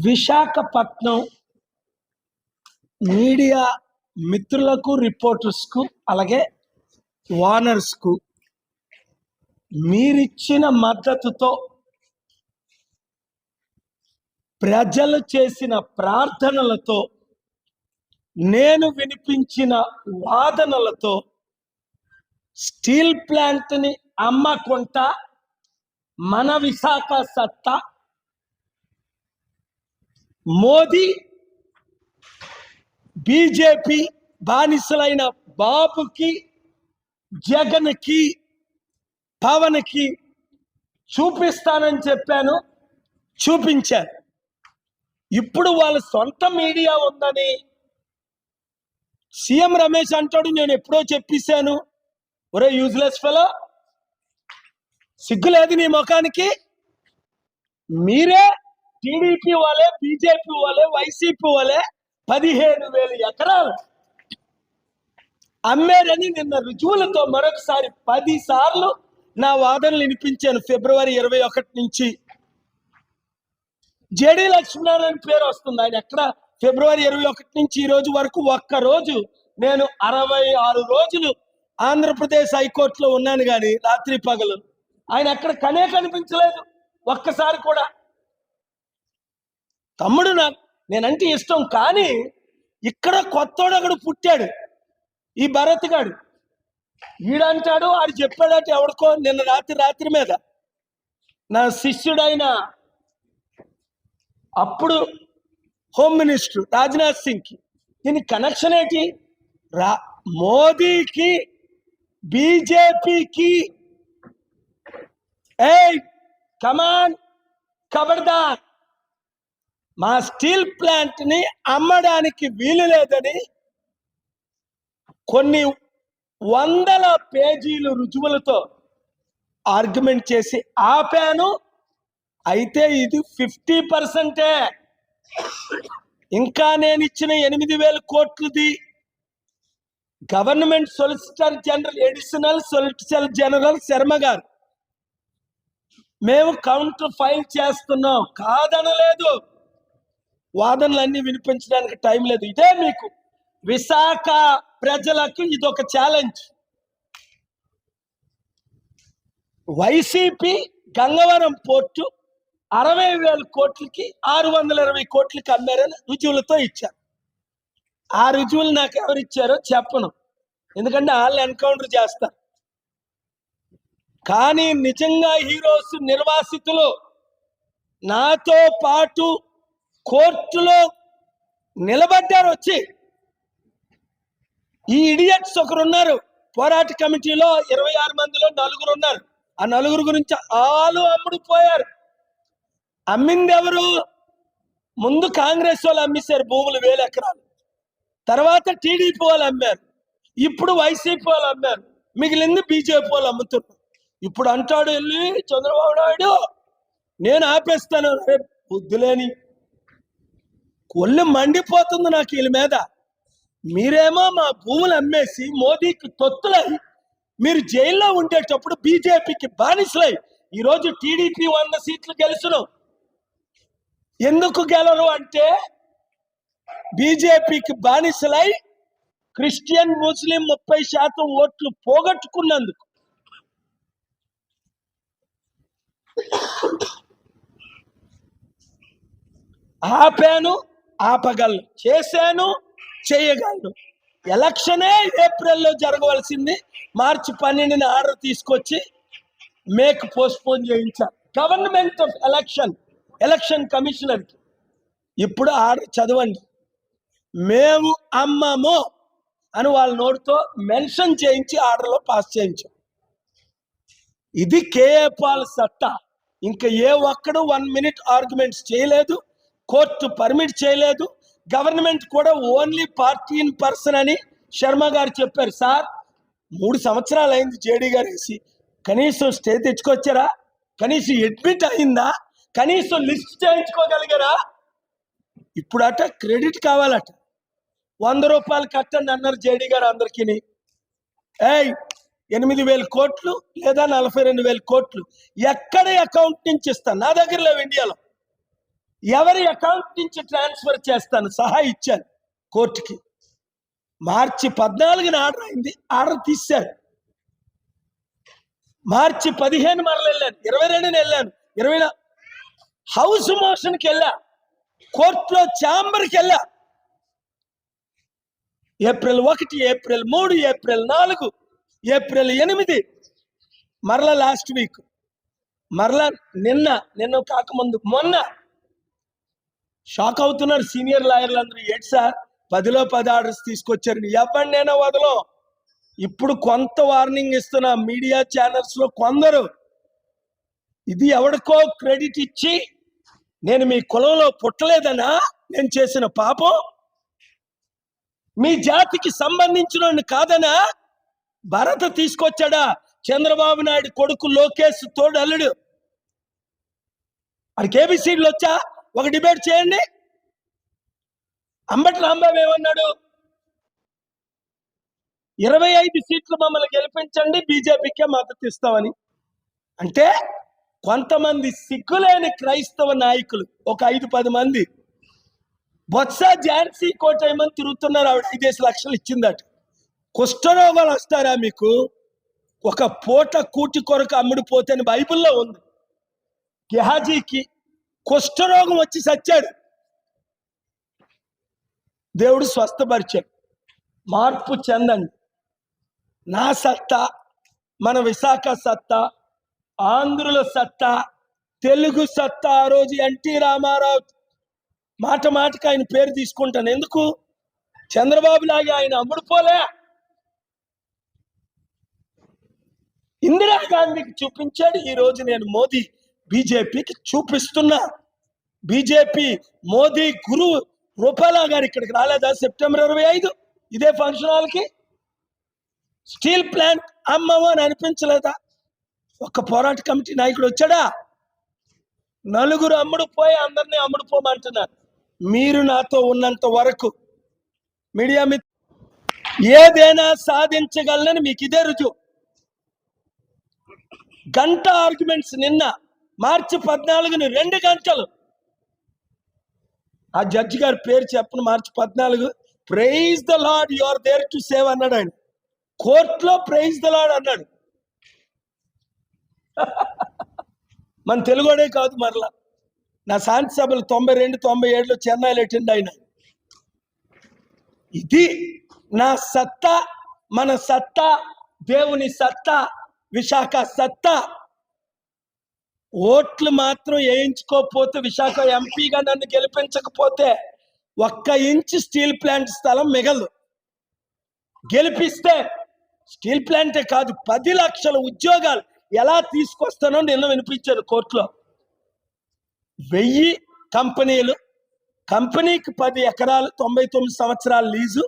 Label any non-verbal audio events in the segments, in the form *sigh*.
Visakhapatnam media మిత్రులకు రిపోర్టర్స్కు అలాగే వానర్స్కు మీరిచ్చిన మద్దతుతో ప్రజలు చేసిన ప్రార్థనలతో నేను వినిపించిన వాదనలతో స్టీల్ ప్లాంట్ని అమ్మకుంటా మన విశాఖ సత్తా మోదీ బీజేపీ బానిసలైన బాబుకి జగన్కి పవన్కి చూపిస్తానని చెప్పాను చూపించాను ఇప్పుడు వాళ్ళ సొంత మీడియా ఉందని సీఎం రమేష్ అంటాడు నేను ఎప్పుడో చెప్పేశాను. ఒరే యూజ్లెస్ ఫెలో సిగ్గు లేదు నీ ముఖానికి? మీరే టీడీపీ వాళ్ళే బీజేపీ వాళ్ళే వైసీపీ వాళ్ళే పదిహేను వేలు ఎకరాలు అమ్మారని నిన్న రుజువులతో మరొకసారి పది సార్లు నా వాదనలు వినిపించాను ఫిబ్రవరి ఇరవై ఒకటి నుంచి. జేడి లక్ష్మీనారాయణ పేరు వస్తుంది. ఆయన ఎక్కడ? ఫిబ్రవరి ఇరవై ఒకటి నుంచి ఈ రోజు వరకు ఒక్క రోజు నేను అరవై ఆరు రోజులు ఆంధ్రప్రదేశ్ హైకోర్టులో ఉన్నాను కానీ రాత్రి పగలు. ఆయన ఎక్కడ కనే కనిపించలేదు. ఒక్కసారి కూడా తమ్ముడు నాకు నేనంటే ఇష్టం కానీ ఇక్కడ కొత్తోడు అక్కడ పుట్టాడు. ఈ భరత్ గాడు. ఈడంటాడు ఆడు చెప్పాడట ఎవడికో నిన్న రాత్రి రాత్రి మీద. నా శిష్యుడైన అప్పుడు హోమ్ మినిస్టర్ రాజ్నాథ్ సింగ్కి. దీని కనెక్షన్ ఏంటి? రా మోదీకి బీజేపీకి. ఏ కమాన్ ఖబర్దార్ మా స్టీల్ ప్లాంట్ని అమ్మడానికి వీలు లేదని కొన్ని వందల పేజీలు రుజువులతో ఆర్గ్యుమెంట్ చేసి ఆపాను. అయితే ఇది ఫిఫ్టీ పర్సెంటే. ఇంకా నేను ఇచ్చిన ఎనిమిది వేల కోట్లది government solicitor general additional solicitor general Sharma గారు. మేము కౌంటర్ ఫైల్ చేస్తున్నాం. కాదనలేదు. వాదనలన్నీ వినిపించడానికి టైం లేదు. ఇదే మీకు విశాఖ ప్రజలకు ఇది ఒక ఛాలెంజ్. వైసీపీ గంగవరం పోర్టు అరవై వేల కోట్లకి ఆరు వందల ఇరవై కోట్లకి అమ్మారని రుజువులతో ఇచ్చారు. ఆ రుజువులు నాకు ఎవరు ఇచ్చారో చెప్పను. ఎందుకంటే వాళ్ళు ఎన్కౌంటర్ చేస్తారు. కానీ నిజంగా హీరోస్ నిర్వాసితులు నాతో పాటు కోర్టులో నిలబడ్డారు వచ్చి. ఈ ఇడియట్స్ ఒకరు ఉన్నారు పోరాట కమిటీలో ఇరవై ఆరు మందిలో నలుగురు ఉన్నారు. ఆ నలుగురు గురించి ఆలు అమ్ముడు పోయారు అమ్మింది ఎవరు? ముందు కాంగ్రెస్ వాళ్ళు అమ్మేశారు భూములు వేల ఎకరాలు. తర్వాత టీడీపీ వాళ్ళు అమ్మారు. ఇప్పుడు వైసీపీ వాళ్ళు అమ్మారు. మిగిలింది బీజేపీ వాళ్ళు అమ్ముతున్నారు. ఇప్పుడు అంటాడు వెళ్ళి చంద్రబాబు నాయుడు నేను ఆపేస్తాను రేపు బుద్ధులేని కొల్లు మండిపోతుంది నాకు వీళ్ళ మీద. మీరేమో మా భూములు అమ్మేసి మోదీకి తొత్తులై మీరు జైల్లో ఉండేటప్పుడు బీజేపీకి బానిసలై ఈరోజు టీడీపీ వంద సీట్లు గెలుచును ఎందుకు గెలరు అంటే బీజేపీకి బానిసలై క్రిస్టియన్ ముస్లిం ముప్పై శాతం ఓట్లు పోగొట్టుకున్నందుకు. ఆపాను ఆపగలను. చేశాను చేయగలను. ఎలక్షనే ఏప్రిల్లో జరగవలసింది. మార్చి పన్నెండున ఆర్డర్ తీసుకొచ్చి మేక్ పోస్ట్పోన్ చేయించారు గవర్నమెంట్ ఆఫ్ ఎలక్షన్ ఎలక్షన్ కమిషనర్కి. ఇప్పుడు ఆర్డర్ చదవండి. మేము అమ్మము అని వాళ్ళ నోటితో మెన్షన్ చేయించి ఆర్డర్లో పాస్ చేయించాం. ఇది కేఏ పాల్ సత్తా. ఇంకా ఏ ఒక్కడు వన్ మినిట్ ఆర్గ్యుమెంట్స్ చేయలేదు. కోర్టు పర్మిట్ చేయలేదు. గవర్నమెంట్ కూడా ఓన్లీ పార్టీ ఇన్ పర్సన్ అని శర్మ గారు చెప్పారు. సార్ మూడు సంవత్సరాలు అయింది జేడీ గారు వేసి. కనీసం స్టే తెచ్చుకొచ్చారా? కనీసం అడ్మిట్ అయిందా? కనీసం లిస్ట్ చేయించుకోగలిగారా? ఇప్పుడట క్రెడిట్ కావాలట. వంద రూపాయలు కట్టండి అన్నారు జేడీ గారు అందరికీ ఏయ్ ఎనిమిది వేల కోట్లు లేదా నలభై రెండు వేల కోట్లు. ఎక్కడ అకౌంట్ నుంచి ఇస్తాను? నా దగ్గర లేవు ఇండియాలో. ఎవరి అకౌంట్ నుంచి ట్రాన్స్ఫర్ చేస్తాను? సహా ఇచ్చాను కోర్టుకి. మార్చి పద్నాలుగున ఆర్డర్ అయింది. ఆర్డర్ తీశారు. మార్చి పదిహేను మరలు వెళ్ళాను. ఇరవై రెండున వెళ్ళాను. ఇరవై హౌస్ మోషన్కి వెళ్ళా. కోర్టులో ఛాంబర్కి వెళ్ళా. ఏప్రిల్ ఒకటి ఏప్రిల్ మూడు ఏప్రిల్ నాలుగు ఏప్రిల్ ఎనిమిది మరలా లాస్ట్ వీక్. మరలా నిన్న నిన్న కాకముందు మొన్న షాక్ అవుతున్నారు సీనియర్ లాయర్లు అందరూ. ఏంటి సార్? పదిలో పది ఆర్డర్స్ తీసుకొచ్చారు. ఇవ్వండి నేను వదలం. ఇప్పుడు కొంత వార్నింగ్ ఇస్తున్న మీడియా ఛానల్స్లో కొందరు. ఇది ఎవడికో క్రెడిట్ ఇచ్చి నేను మీ కులంలో పుట్టలేదనా నేను చేసిన పాపం. మీ జాతికి సంబంధించిన కాదనా భరత తీసుకొచ్చాడా? చంద్రబాబు నాయుడు కొడుకు లోకేష్ తోడు అల్లుడు వాడికి ఏబిసిడ్లు వచ్చా? ఒక డిబేట్ చేయండి. అంబటి రాంబాబు ఏమన్నాడు? ఇరవై ఐదు సీట్లు మమ్మల్ని గెలిపించండి బీజేపీకే మద్దతు ఇస్తామని. అంటే కొంతమంది సిగ్గులేని క్రైస్తవ నాయకులు ఒక ఐదు పది మంది బొత్స ఝాన్సీ కోటేమని తిరుగుతున్నారు. ఆవిడ ఐదేసి లక్షలు ఇచ్చిందట. కుష్ఠరోగాలు వస్తారా మీకు? ఒక పూట కూటి కొరకు అమ్ముడు పోతే బైబిల్లో ఉంది. గెహాజీకి కుష్ఠరోగం వచ్చి చచ్చాడు దేవుడు స్వస్థపరిచాడు. మార్పు చెందండి. నా సత్తా మన విశాఖ సత్తా ఆంధ్రుల సత్తా తెలుగు సత్తా ఆ రోజు ఎన్టీ రామారావు మాట మాటకి ఆయన పేరు తీసుకుంటాను. ఎందుకు? చంద్రబాబు లాగా ఆయన అమ్ముడుపోలే ఇందిరాగాంధీకి చూపించాడు ఈ రోజు నేను మోదీ. బీజేపీకి చూపిస్తున్నా. బీజేపీ మోదీ గురువు రూపాలా గారు ఇక్కడికి రాలేదా సెప్టెంబర్ ఇరవై ఐదు? ఇదే ఫంక్షన్ హాల్కి? స్టీల్ ప్లాంట్ అమ్మవు అని అనిపించలేదా? ఒక్క పోరాట కమిటీ నాయకుడు వచ్చాడా? నలుగురు అమ్ముడు పోయి అందరినీ అమ్ముడు పోమంటున్నారు. మీరు నాతో ఉన్నంత వరకు మీడియా మిత్ ఏదైనా సాధించగలనని మీకు ఇదే రుజువు. గంట ఆర్గ్యుమెంట్స్ నిన్న మార్చి పద్నాలుగుని రెండు గంటలు. ఆ జడ్జి గారి పేరు చెప్పను మార్చి పద్నాలుగు. Praise the Lord you are there to save అన్నాడు ఆయన. కోర్టులో ప్రైజ్ ద లాడ్ అన్నాడు. *laughs* మన తెలుగుడే కాదు మరలా. నా శాంతి సభలు తొంభై రెండు తొంభై ఏడులో చెన్నైలో అటెండ్ ఆయన ఇది నా సత్తా మన సత్తా దేవుని సత్తా విశాఖ సత్తా. ఓట్లు మాత్రం వేయించుకోకపోతే విశాఖ ఎంపీగా నన్ను గెలిపించకపోతే ఒక్క ఇంచు స్టీల్ ప్లాంట్ స్థలం మిగలదు. గెలిపిస్తే స్టీల్ ప్లాంటే కాదు పది లక్షల ఉద్యోగాలు ఎలా తీసుకొస్తానో నిన్న వినిపించాను కోర్టులో. వెయ్యి కంపెనీలు కంపెనీకి పది ఎకరాలు తొంభై తొమ్మిది సంవత్సరాల లీజు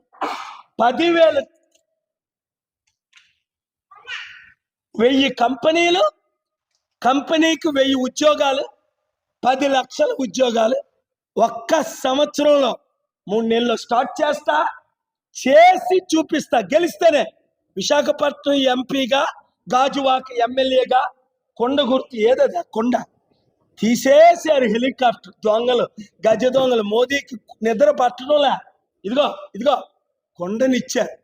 పదివేల వెయ్యి కంపెనీలు కంపెనీకి వెయ్యి ఉద్యోగాలు పది లక్షల ఉద్యోగాలు. ఒక్క సంవత్సరంలో మూడు నెలలు స్టార్ట్ చేస్తా చేసి చూపిస్తా గెలిస్తేనే. విశాఖపట్నం ఎంపీగా గాజువాక ఎమ్మెల్యేగా కొండ గుర్తు ఏదది కొండ. తీసేసారు హెలికాప్టర్ దొంగలు గజ దొంగలు. మోదీకి నిద్ర పట్టడంలా. ఇదిగో ఇదిగో కొండనిచ్చారు.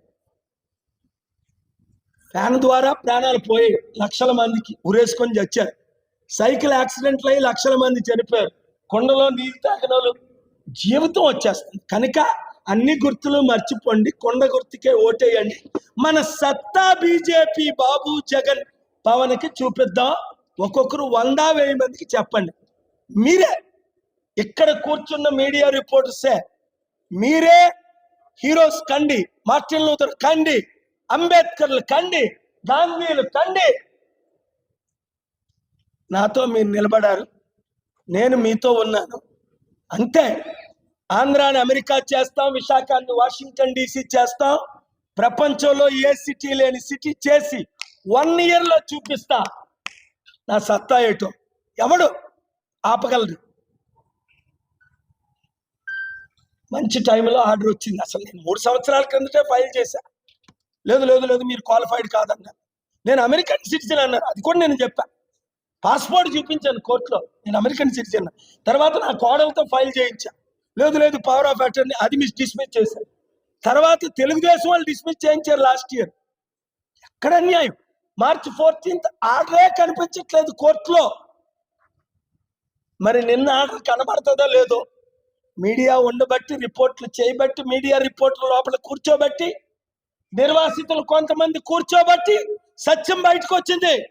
ఫ్యాన్ ద్వారా ప్రాణాలు పోయి లక్షల మందికి ఉరేసుకొని చచ్చారు. సైకిల్ యాక్సిడెంట్లు అయ్యి లక్షల మంది చనిపోయారు. కొండలో నీళ్ళు తాగిన వాళ్ళు జీవితం వచ్చేస్తుంది. కనుక అన్ని గుర్తులు మర్చిపోండి. కొండ గుర్తుకే ఓటేయండి. మన సత్తా బీజేపీ బాబు జగన్ పవన్కి చూపిద్దాం. ఒక్కొక్కరు వంద వెయ్యి మందికి చెప్పండి. మీరే ఇక్కడ కూర్చున్న మీడియా రిపోర్టర్సే మీరే హీరోస్ కండి. మార్టిన్ లూథర్ కండి. అంబేద్కర్లు కండి గాంధీలు కండి. నాతో మీరు నిలబడారు నేను మీతో ఉన్నాను. అంతే ఆంధ్రాని అమెరికా చేస్తాం విశాఖాన్ని వాషింగ్టన్ డీసీ చేస్తాం ప్రపంచంలో ఏ సిటీ లేని సిటీ చేసి వన్ ఇయర్లో చూపిస్తా. నా సత్తా ఏటో? ఎవడు? ఆపగలరు. మంచి టైంలో ఆర్డర్ వచ్చింది. అసలు నేను మూడు సంవత్సరాల క్రిందటే ఫైల్ చేశా. లేదు లేదు లేదు మీరు క్వాలిఫైడ్ కాదన్నారు. నేను అమెరికన్ సిటిజన్ అన్నారు. అది కూడా నేను చెప్పాను పాస్పోర్ట్ చూపించాను కోర్టులో. నేను అమెరికన్ సిటిజన్ తర్వాత నా కోడలతో ఫైల్ చేయించాను లేదు లేదు పవర్ ఆఫ్ అటర్నీ అది మిస్ డిస్మిస్ చేశాను తర్వాత తెలుగుదేశం వాళ్ళు డిస్మిస్ చేయించారు లాస్ట్ ఇయర్ ఎక్కడ అన్యాయం? మార్చి ఫోర్టీన్త్ ఆర్డరే కనిపించట్లేదు కోర్టులో. మరి నిన్న ఆర్డర్ కనబడుతుందో లేదో? మీడియా ఉండబట్టి రిపోర్ట్లు చేయబట్టి మీడియా రిపోర్ట్లు లోపల కూర్చోబట్టి నిర్వాసితులు కొంతమంది కూర్చోబట్టి సత్యం బయటకు వచ్చింది.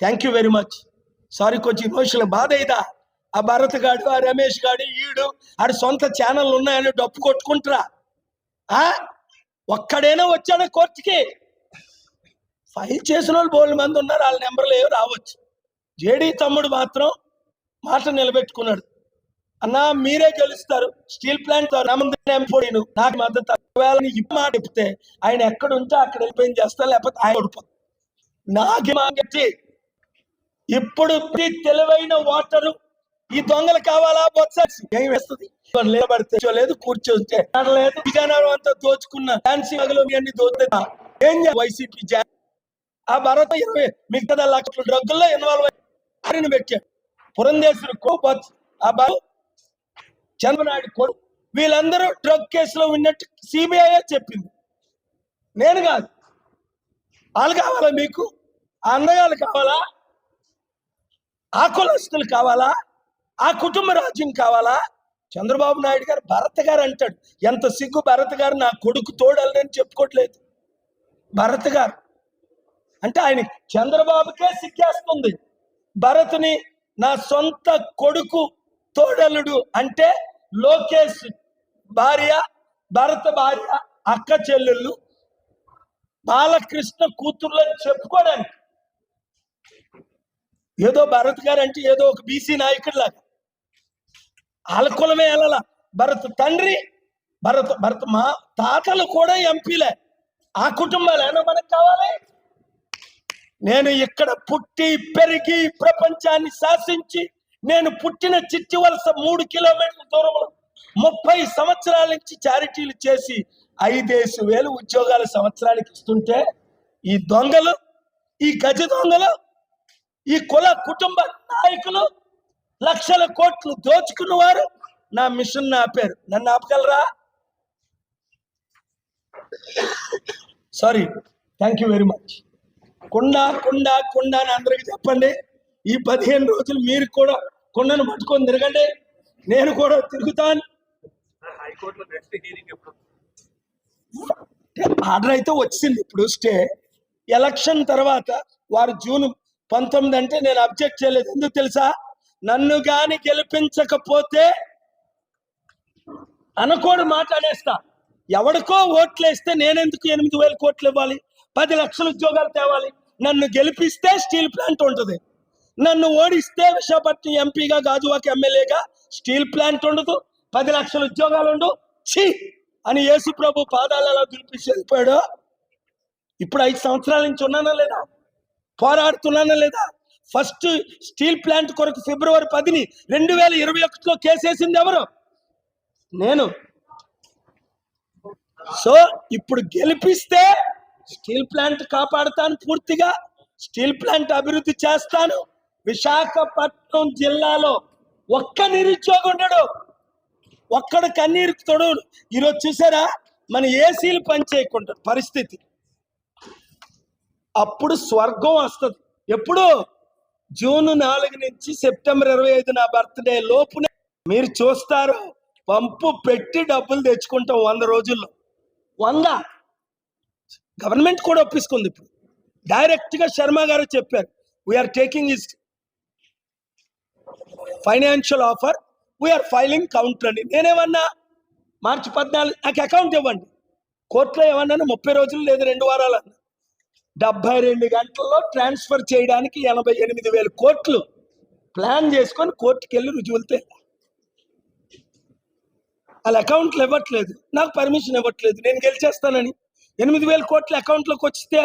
Thank you very much sorry కొంచెం ఇమోషనల్ బాధ అయిదా? ఆ భరత్ గాడు ఆ రమేష్ గాడు ఈడు ఆడి సొంత ఛానల్ ఉన్నాయని డప్పు కొట్టుకుంటారా? ఆ? ఒక్కడైనా వచ్చాడు కోర్టుకి? ఫైల్ చేసిన వాళ్ళు బోల్డ్ మంది ఉన్నారు వాళ్ళ నెంబర్లు ఏవో రావచ్చు. జేడీ తమ్ముడు మాత్రం మాట నిలబెట్టుకున్నాడు. అన్నా మీరే గెలుస్తారు. స్టీల్ ప్లాంట్ నమ్మను నాకు మద్దతు ఒకవేళ ఇప్పుడు మాట చెప్తే ఆయన ఎక్కడ ఉంటే అక్కడ వెళ్ళిపోయిన చేస్తా లేకపోతే ఆయన ఓడిపోతాడు నాకి మాగట్టి ఇప్పుడు తెలివైన ఓటరు ఈ దొంగలు కావాలా? బొత్స ఏం వేస్తుంది? నిలబడితే లేదు కూర్చోంటే లేదు విజయనగరం అంతా దోచుకున్న ఫ్యాన్సీ మగలు అన్ని దోచుతా ఏం వైసీపీ జా ఆ భరత ఇరవై మిగతా లక్షల డ్రగ్గుల్లో ఇన్వాల్వ్ పెట్టాడు పురంధేశ్వరు కోపచ్చు ఆ బాబు చంద్రనాయుడు కొడు వీళ్ళందరూ డ్రగ్ కేసులో ఉన్నట్టు సిబిఐ చెప్పింది. నేను కాదు. వాళ్ళు కావాలా మీకు? ఆ కావాలా? ఆ కులస్తులు కావాలా? ఆ కుటుంబ రాజ్యం కావాలా? చంద్రబాబు నాయుడు గారు భరత్ గారు అంటాడు. ఎంత సిగ్గు భరత్ గారు నా కొడుకు తోడని చెప్పుకోవట్లేదు. భరత్ గారు. అంటే ఆయన చంద్రబాబుకే సిగ్గేస్తుంది. భరత్ని నా సొంత కొడుకు తోడలుడు అంటే లోకేష్ భార్య భరత భార్య అక్క చెల్లెళ్ళు బాలకృష్ణ కూతుర్లని చెప్పుకోవడానికి. ఏదో భరత్ గారు అంటే ఏదో ఒక బీసీ నాయకుడిలాగా. వాళ్ళ కులమే వెళ్ళాల భరత్ తండ్రి భరత్ భరత్ మా తాతలు కూడా ఎంపీలే. ఆ కుటుంబాలు ఏమో మనకు కావాలి? నేను ఇక్కడ పుట్టి పెరిగి ప్రపంచాన్ని శాసించి నేను పుట్టిన చిట్టి వలస మూడు కిలోమీటర్ల దూరంలో ముప్పై సంవత్సరాల నుంచి చారిటీలు చేసి ఐదేసి వేలు ఉద్యోగాలు సంవత్సరానికి ఇస్తుంటే ఈ దొంగలు ఈ గజ దొంగలు ఈ కుల కుటుంబ నాయకులు లక్షల కోట్లు దోచుకున్న వారు నా మిషన్ ఆపారు నన్ను ఆపగలరా? Sorry thank you very much కుండా కుండా కుండా అని అందరికి చెప్పండి. ఈ పదిహేను రోజులు మీరు కూడా కుండను పట్టుకొని తిరగండి. నేను కూడా తిరుగుతాను. ఆర్డర్ అయితే వచ్చింది. ఇప్పుడు స్టే ఎలక్షన్ తర్వాత వారు జూన్ పంతొమ్మిది అంటే నేను అబ్జెక్ట్ చేయలేదు. ఎందుకు తెలుసా? నన్ను గాని గెలిపించకపోతే అనకూడదు మాట అనేస్తా ఎవడికో ఓట్లేస్తే నేనెందుకు ఎనిమిది వేల కోట్లు ఇవ్వాలి? పది లక్షల ఉద్యోగాలు తేవాలి? నన్ను గెలిపిస్తే స్టీల్ ప్లాంట్ ఉంటుంది. నన్ను ఓడిస్తే విశాఖపట్నం ఎంపీగా గాజువాక ఎమ్మెల్యేగా స్టీల్ ప్లాంట్ ఉండదు పది లక్షల ఉద్యోగాలు ఉండు ఛీ! అని యేసు ప్రభు పాదాలలో ఎలా వెళ్ళిపోయాడు. ఇప్పుడు ఐదు సంవత్సరాల నుంచి ఉన్నానా లేదా? పోరాడుతున్నానా లేదా? ఫస్ట్ స్టీల్ ప్లాంట్ కొరకు ఫిబ్రవరి పదిని రెండు వేల ఇరవై ఒకటిలో కేసేసింది ఎవరు? నేను. సో ఇప్పుడు గెలిపిస్తే స్టీల్ ప్లాంట్ కాపాడుతాను పూర్తిగా స్టీల్ ప్లాంట్ అభివృద్ధి చేస్తాను. విశాఖపట్నం జిల్లాలో ఒక్క నిరుద్యోగం ఉండడు ఒక్కడు కన్నీరు తొడు ఈరోజు చూసారా? మన ఏసీలు పనిచేయకుండా పరిస్థితి. అప్పుడు స్వర్గం వస్తుంది. ఎప్పుడు? జూన్ నాలుగు నుంచి సెప్టెంబర్ ఇరవై ఐదు నా బర్త్డే లోపునే. మీరు చూస్తారు పంపు పెట్టి డబ్బులు తెచ్చుకుంటాం వంద రోజుల్లో. వంద. గవర్నమెంట్ కూడా ఒప్పించుకుంది ఇప్పుడు. డైరెక్ట్గా శర్మ గారు చెప్పారు we're taking is financial offer we're filing counter అండి నేనేమన్నా మార్చి పద్నాలుగు నాకు అకౌంట్ ఇవ్వండి. కోర్టులో ఏమన్నాను ముప్పై రోజులు లేదు రెండు వారాలు అన్న. డెబ్బై రెండు గంటల్లో ట్రాన్స్ఫర్ చేయడానికి ఎనభై ఎనిమిది వేల కోట్లు ప్లాన్ చేసుకొని కోర్టుకి వెళ్ళి రుజువులతో వాళ్ళ అకౌంట్లు ఇవ్వట్లేదు. నాకు పర్మిషన్ ఇవ్వట్లేదు. నేను గెలిచేస్తానని. ఎనిమిది వేల కోట్ల అకౌంట్లోకి వచ్చితే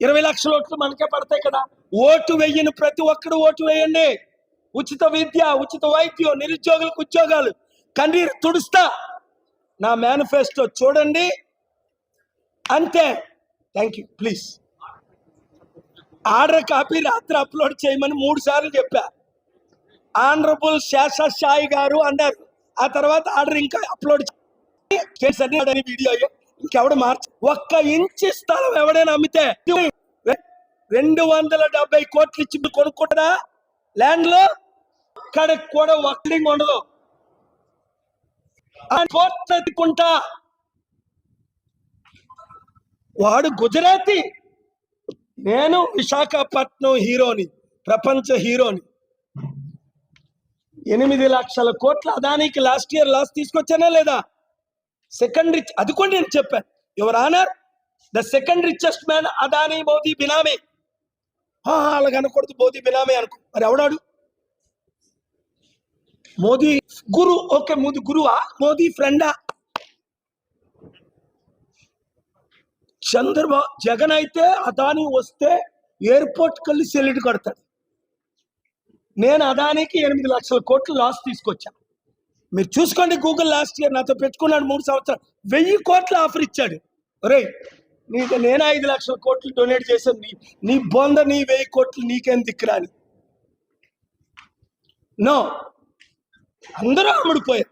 ఇరవై లక్షల ఓట్లు మనకే పడతాయి కదా. ఓటు వెయ్యని ప్రతి ఒక్కరు ఓటు వేయండి. ఉచిత విద్య ఉచిత వైద్యం నిరుద్యోగులకు ఉద్యోగాలు. కన్నీరు తుడుస్తా. నా మేనిఫెస్టో చూడండి. అంతే. Thank you please order copy రాత్రి అప్లోడ్ చేయమని మూడు సార్లు చెప్పా. ఆనరబుల్ శేషసాయి గారు అన్నారు. ఆ తర్వాత ఆర్డర్ ఇంకా అప్లోడ్ చేసి వీడియో ఇంకెవడు మార్చ? ఒక్క ఇంచు స్థలం ఎవడైనా అమ్మితే రెండు వందల డెబ్బై కోట్లు ఇచ్చి కొనుక్కుంటారా? ల్యాండ్లో లో కూడా ఒక్కడింగ్ ఉండదు. ఆ కోట్లు ఎత్తుకుంటా వాడు గుజరాతీ. నేను విశాఖపట్నం హీరోని ప్రపంచ హీరోని. ఎనిమిది లక్షల కోట్ల అదానికి లాస్ట్ ఇయర్ లాస్ తీసుకొచ్చానా లేదా? సెకండ్ రిచ్ అది కూడా నేను చెప్పాను. Your honour the second richest man Adani Modi benami. అలాగనకూడదు Modi benami అనుకో మరి ఎవడాడు? మోదీ గురు ఓకే మోదీ గురువా? మోదీ ఫ్రెండా? చంద్రబాబు జగన్ అయితే అదాని వస్తే ఎయిర్పోర్ట్ కలిసి సెల్యూట్ కడతాడు. నేను అదానికి ఎనిమిది లక్షల కోట్లు లాస్ తీసుకొచ్చాను మీరు చూసుకోండి గూగుల్ లాస్ట్ ఇయర్ నాతో పెట్టుకున్నాడు మూడు సంవత్సరాలు. వెయ్యి కోట్ల ఆఫర్ ఇచ్చాడు. రే నీకు నేను ఐదు లక్షల కోట్లు డొనేట్ చేశాను. నీ నీ బొంద నీ వెయ్యి కోట్లు నీకేం దిక్కురాని? నో. అందరూ అమ్ముడిపోయారు